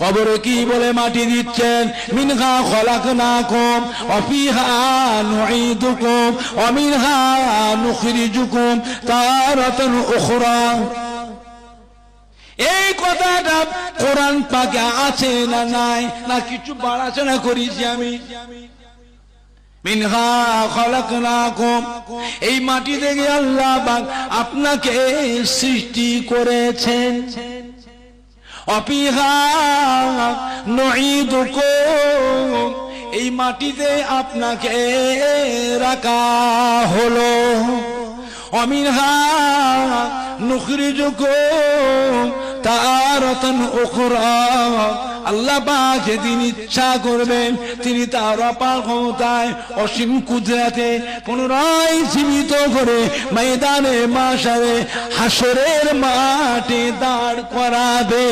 কবরে কি বলে মাটি দিচ্ছেন? মিনহা খলাকনাকুম, অফিহা নুঈদুকুম, অমিনহা নুখরিজুকুম উখরা। এই কথাটা কোরআন পাকে আছে না নাই? না কিছু বাড়াচনা করেছি আমি। এই মাটি থেকে আল্লাহ আপনাকে সৃষ্টি করেছেন। এই মাটিতে আপনাকে রাখা হলো। অমিনহা নুখরিজুকুম আল্লাহ ইচ্ছা করবেন, তিনি তার অপার ক্ষমতায় অসীম কুদরাতে পুনরায় জীবিত করে ময়দানে মাসারে হাসরের মাঠে দাঁড় করাবে।